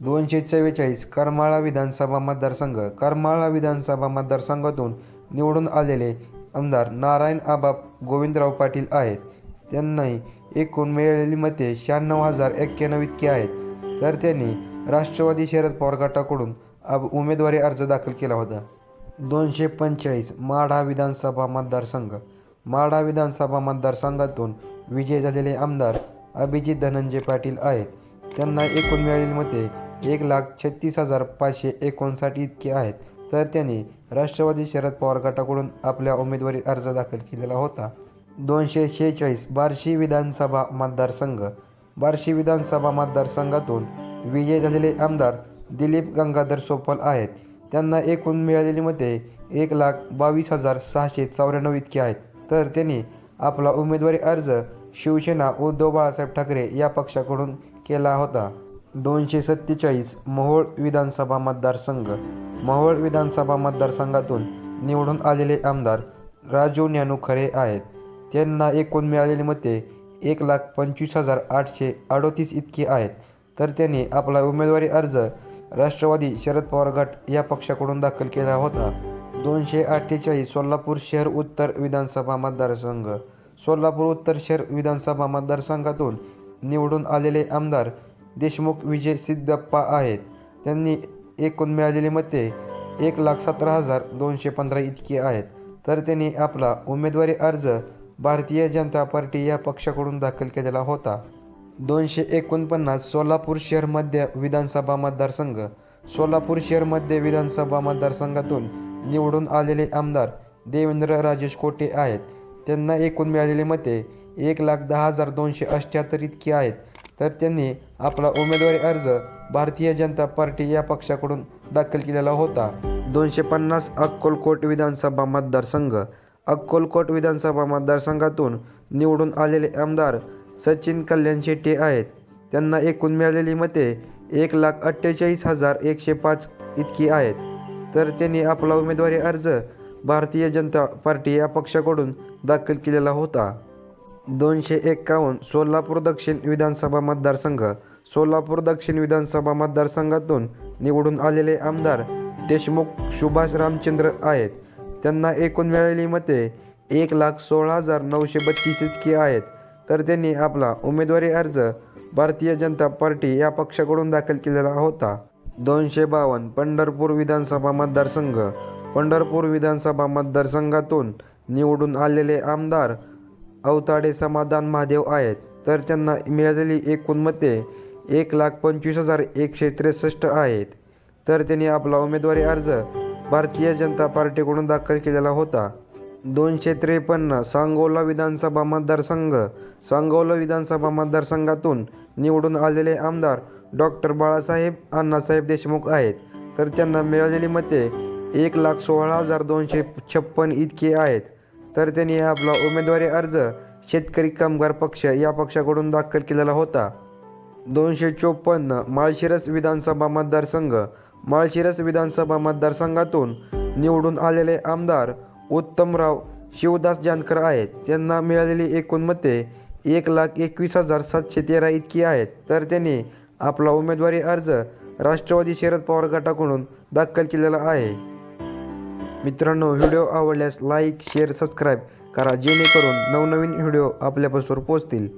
दोनशे चव्वेचाळीस करमाळा विधानसभा मतदारसंघ करमाळा विधानसभा मतदारसंघातून निवडून आलेले आमदार नारायण आबा गोविंदराव पाटील आहेत. त्यांनाही एकूण मिळालेली मते शहाण्णव हजार एक्क्याण्णव इतकी आहेत. तर त्यांनी राष्ट्रवादी शरद पवार गटाकडून अब उमेदवारी अर्ज दाखल केला होता. दोनशे पंचेचाळीस माढा विधानसभा मतदारसंघ माढा विधानसभा मतदारसंघातून विजय झालेले आमदार अभिजित धनंजय पाटील आहेत. त्यांना एकूण मिळालेली मते एक लाख छत्तीस हजार पाचशे एकोणसाठ इतके आहेत. तर त्यांनी राष्ट्रवादी शरद पवार गटाकडून आपल्या उमेदवारी अर्ज दाखल केलेला होता. दोनशे शेहेचाळीस बार्शी विधानसभा मतदारसंघ. बार्शी विधानसभा मतदारसंघातून विजय झालेले आमदार दिलीप गंगाधर सोपल आहेत. त्यांना एकूण मिळालेली मते एक लाख बावीस हजार सहाशे चौऱ्याण्णव इतके आहेत. तर त्यांनी आपला उमेदवारी अर्ज शिवसेना उद्धव बाळासाहेब ठाकरे या पक्षाकडून केला होता. दोनशे सत्तेचाळीस मोहोळ विधानसभा मतदारसंघ. मोहोळ विधानसभा मतदारसंघातून निवडून आलेले आमदार राजू ज्ञानू खरे आहेत. त्यांना एकूण मिळालेली मते एक लाख पंचवीस हजार आठशे अडोतीस इतकी आहेत. तर त्यांनी आपला उमेदवारी अर्ज राष्ट्रवादी शरद पवार गट या पक्षाकडून दाखल केला होता. दोनशे अठ्ठेचाळीस सोलापूर शहर उत्तर विधानसभा मतदारसंघ. सोलापूर उत्तर शहर विधानसभा मतदारसंघातून निवडून आलेले आमदार देशमुख विजय सिद्धप्पा आहेत. त्यांनी एकूण मिळालेली मते एक लाख सतरा हजार दोनशे पंधरा इतकी आहेत. तर त्यांनी आपला उमेदवारी अर्ज भारतीय जनता पार्टी या पक्षाकडून दाखल केलेला होता. दोनशे एकोणपन्नास सोलापूर शहर मध्य विधानसभा मतदारसंघ सोलापूर शहर मध्य विधानसभा मतदारसंघातून निवडून आलेले आमदार देवेंद्र राजेश कोटे आहेत. त्यांना एकूण मिळालेली मते एक लाख दहा हजार दोनशे अठ्ठ्याहत्तर इतकी आहेत. तर त्यांनी आपला उमेदवारी अर्ज भारतीय जनता पार्टी या पक्षाकडून दाखल केलेला होता. दोनशे पन्नास अक्कलकोट विधानसभा मतदारसंघ अक्कलकोट विधानसभा मतदारसंघातून निवडून आलेले आमदार सचिन कल्याण शेट्टी आहेत. त्यांना एकूण मिळालेली मते एक लाख अठ्ठेचाळीस हजार एकशे पाच इतकी आहेत. तर त्यांनी आपला उमेदवारी अर्ज भारतीय जनता पार्टी या पक्षाकडून दाखल केलेला होता. दोनशे एक्कावन्न सोलापूर दक्षिण विधानसभा मतदारसंघ. सोलापूर दक्षिण विधानसभा मतदारसंघातून निवडून आलेले आमदार देशमुख सुभाष रामचंद्र आहेत. त्यांना एकूण मिळालेली मते एक लाख सोळा हजार नऊशे बत्तीस इतकी आहेत. तर त्यांनी आपला उमेदवारी अर्ज भारतीय जनता पार्टी या पक्षाकडून दाखल केलेला होता. दोनशे बावन्न पंढरपूर विधानसभा मतदारसंघ. पंढरपूर विधानसभा मतदारसंघातून निवडून आलेले आमदार अवताडे समाधान महादेव आहेत. तर त्यांना मिळालेली एकूण मते एक लाख पंचवीस हजार एकशे त्रेसष्ट आहेत. तर त्यांनी आपला उमेदवारी अर्ज भारतीय जनता पार्टीकडून दाखल केलेला होता. दोनशे त्रेपन्न सांगोला विधानसभा मतदारसंघ सांगोला विधानसभा मतदारसंघातून निवडून आलेले आमदार डॉक्टर बाळासाहेब अण्णासाहेब देशमुख आहेत. तर त्यांना मिळालेली मते एक लाख सोळा हजार दोनशे छप्पन इतके आहेत. तर त्यांनी आपला उमेदवारी अर्ज शेतकरी कामगार पक्ष या पक्षाकडून दाखल केलेला होता. दोनशे चोपन्न माळशिरस विधानसभा मतदारसंघ माळशिरस विधानसभा मतदारसंघातून निवडून आलेले आमदार उत्तमराव शिवदास जानकर आहेत. त्यांना मिळालेली एकूण मते एक लाख एकवीस हजार सातशे तेरा इतकी आहेत. तर त्यांनी आपला उमेदवारी अर्ज राष्ट्रवादी शरद पवार गटाकडून दाखल केलेला आहे. मित्रांनो व्हिडिओ आवडल्यास लाईक शेअर सबस्क्राईब करा जेणेकरून नवनवीन व्हिडिओ आपल्यापासून पोहोचतील.